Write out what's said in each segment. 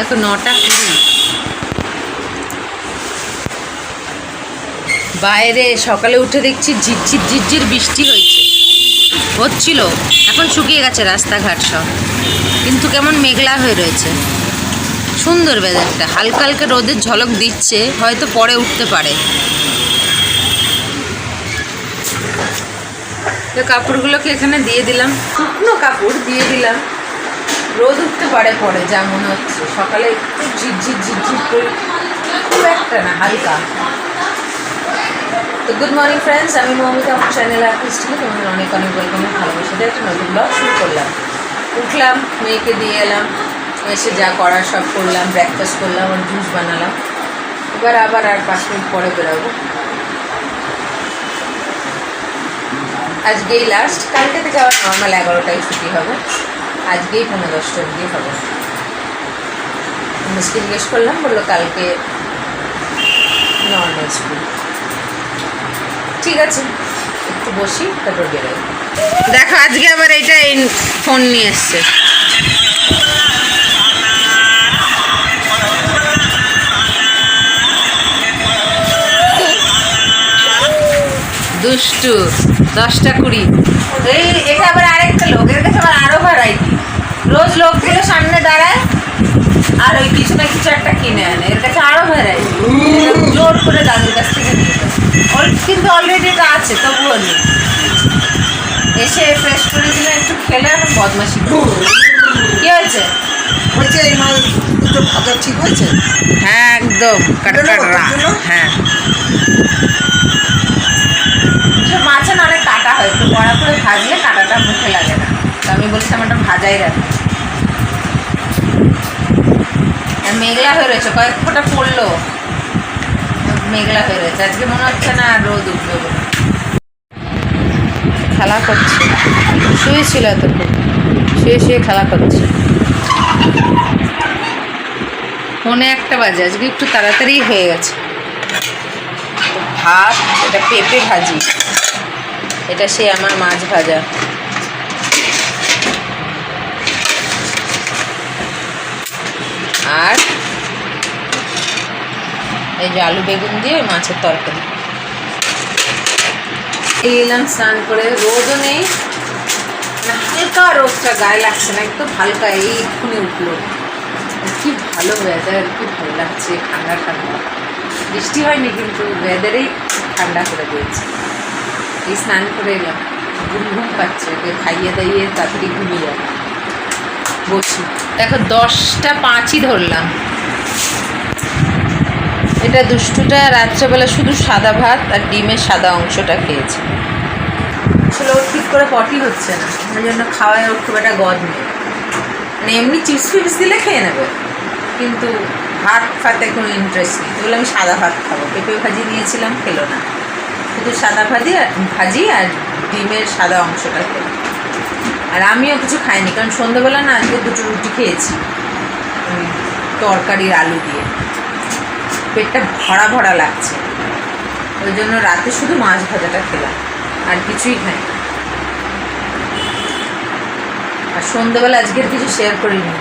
দেখো নটা কুড়ি। বাইরে সকালে উঠে দেখছি ঝিরঝির ঝিরঝির বৃষ্টি হয়েছে। হচ্ছিল, এখন শুকিয়ে গেছে রাস্তাঘাট সব। কিন্তু কেমন মেঘলা হয়ে রয়েছে। সুন্দর ওয়েদারটা হালকা হালকা রোদের ঝলক দিচ্ছে, হয়তো পরে উঠতে পারে। তো কাপড়গুলোকে এখানে দিয়ে দিলাম। শুকনো কাপড় দিয়ে দিলাম। রোদ উঠতে পারে পরে, যা মনে হচ্ছে। সকালে একটু ঝিরঝির ঝিরঝির করে খুব একটা না, হালকা। তো গুড মর্নিং ফ্রেন্ডস আমি মৌমিতা, আমার চ্যানেল আর্টিস্ট তোমাদের অনেক অনেক ওয়েলকাম ভালোবাসা দিয়ে একটা নতুন ব্লগ শুরু করলাম। উঠলাম, মেয়েকে দিয়ে এলাম, এসে যা করার সব করলাম ব্রেকফাস্ট করলাম, আর জুস বানালাম। এবার আবার আর পাঁচ মিনিট পরে বেরোবো। আজকেই লাস্ট কালকে থেকে আবার নর্মাল এগারোটায় ছুটি হবে। আজকেই পনেরো দশটা অবধি হবে মিসকে জিজ্ঞেস করলাম, বলল কালকে নর্মাল স্কুল ঠিক আছে, একটু বসি, তারপর বেরোই। দেখো, আজকে আবার এইটা ফোন নিয়ে এসছে। দুষ্টু, দশটা কুড়ি। এই, এটা আবার আরেকটা লোক, এর কাছে আবার রোজ লোকগুলো সামনে দাঁড়ায় আর ওই কিছু না কিছু একটা কিনে আনে। এর কাছে আরও ভ্যারাইটি জোর করে দাদুর কাছ থেকে ওর কিন্তু অলরেডি এটা আছে তবুও নেই। এসে ফ্রেশ করে দিলে একটু খেলে এখন বদমাসি কি হয়েছে? হয়েছে এই মাল দুটো ভাজা ঠিক হয়েছে? হ্যাঁ একদম। কাটকাটরা হ্যাঁ। সব মাছে না অনেক কাটা হয় একটু কড়া করে ভাজলে কাটাটা মুখে লাগে না। তো আমি বলছিলাম ওটা ভাজাই রাখি আর মেঘলা হয়ে রয়েছে, কয়েক ফোঁটা পড়ল। মেঘলা হয়ে রয়েছে, আজকে মনে হচ্ছে না আর রোদ উঠবে খেলা করছে। শুয়েছিল এতক্ষণ। শুয়ে শুয়ে খেলা করছে। পৌনে একটা বাজে, আজকে একটু তাড়াতাড়ি হয়ে গেছে। ভাত, এটা পেঁপে ভাজি। এটা সে আমার মাছ ভাজা আর এই যে আলু বেগুন দিয়ে মাছের তরকারি। এই এলাম স্নান করে, রোদও নেই। মানে হালকা রোদটা গায়ে লাগছে না, একদম হালকা, এই এক্ষুনি উঠল। কি ভালো ওয়েদার কি ভালো লাগছে ঠান্ডা ঠান্ডা। বৃষ্টি হয়নি কিন্তু ওয়েদারেই ঠান্ডা করে দিয়েছে। এই স্নান করে এলাম, ঘুম ঘুম পাচ্ছে, ওকে খাইয়ে দাইয়ে তাড়াতাড়ি ঘুমিয়ে যাবে। বসি। দেখো দশটা পাঁচই ধরলাম। এটা দুষ্টুটা রাত্রেবেলা শুধু সাদা ভাত আর ডিমের সাদা অংশটা খেয়েছে। আসলে ওর ঠিক করে পটি হচ্ছে না, ওই জন্য খাওয়ায় ওর খুব একটা গদ নেই। মানে এমনি চিপস ফিপস দিলে খেয়ে নেবে, কিন্তু ভাত ফাতে কোনো ইন্টারেস্ট নেই। বলে আমি সাদা ভাত খাব। পেঁপে ভাজি নিয়েছিলাম খেলো না। শুধু সাদা ভাজি আর ভাজি আর ডিমের সাদা অংশটা খেলো। আর আমিও কিছু খাইনি, কারণ সন্ধ্যেবেলা না আজকে দুটো রুটি খেয়েছি তরকারির আলু দিয়ে। পেটটা ভরা ভরা লাগছে। ওই জন্য রাতে শুধু মাছ ভাজাটা খেলাম, আর কিছুই খাই আর সন্ধ্যেবেলা আজকের কিছু শেয়ার করিনি।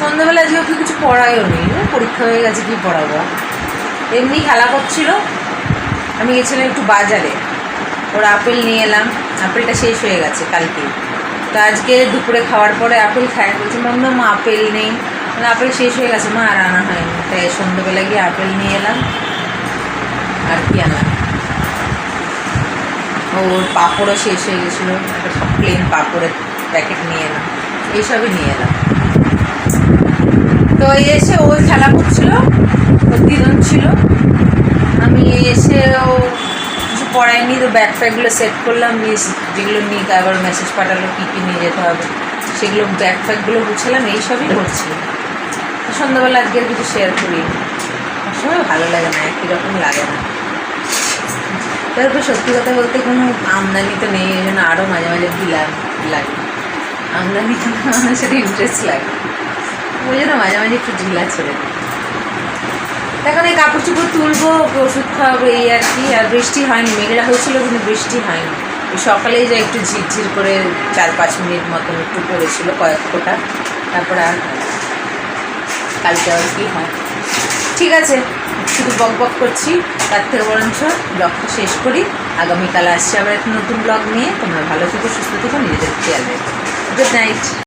সন্ধ্যেবেলা আজকে ওকে কিছু পড়ায়ও নেই পরীক্ষা হয়ে গেছে, কি পড়াবো? এমনি খেলা করছিল, আমি গেছিলাম একটু বাজারে। ওর আপেল নিয়ে এলাম, আপেলটা শেষ হয়ে গেছে কালকে তো আজকে দুপুরে খাওয়ার পরে আপেল খায়, বলছি, মাম্মা আপেল নেই। আপেল শেষ হয়ে গেছে মা আর আনা হয়নি তাই সন্ধ্যেবেলা গিয়ে আপেল নিয়ে এলাম আর কি আনা ওর পাঁপড়ও শেষ হয়ে গেছিল একটা প্লেন পাঁপড়ের প্যাকেট নিয়ে এলাম এইসবই নিয়ে এলাম তো এসে ও খেলা করছিল ওর দিদন ছিল আমি এসে ও কিছু পড়াইনি তো ব্যাগ ফ্যাগগুলো সেট করলাম যেগুলো নিয়ে আবার মেসেজ পাঠালো কী কী নিয়ে যেতে হবে সেগুলো ব্যাগ ফ্যাগগুলো গুছালাম এইসবই করছি তো সন্ধ্যাবেলা আজকে আর কিছু শেয়ার করি সময় ভালো লাগে না, একই রকম লাগে না। তারপর সত্যি কথা বলতে কোনো আমদানি তো নেই, এই জন্য আরও মাঝে মাঝে ঢিলাম লাগে আমদানি তো মানুষের ইন্টারেস্ট লাগে ওই জন্য মাঝে মাঝে একটু ঢিলা ছেড়ে দিই। এখন এই কাপড় চোপড় তুলবো, ওষুধ খাওয়াবো, এই আর কি, আর বৃষ্টি হয়নি, মেঘলা হয়েছিল কিন্তু বৃষ্টি হয়নি। ওই সকালেই যা একটু ঝিরঝির করে চার পাঁচ মিনিট মতন একটু পড়েছিল কয়েক ফোটা, তারপরে আর। কালকে আর কি হয়? ঠিক আছে শুধু বক বক করছি তার থেকে বরঞ্চ ব্লগটা শেষ করি। আগামীকাল আসছি আবার একটা নতুন ব্লগ নিয়ে। তোমরা ভালো থেকো, সুস্থ থেকো, নিজেদের খেয়াল রেখো। Good night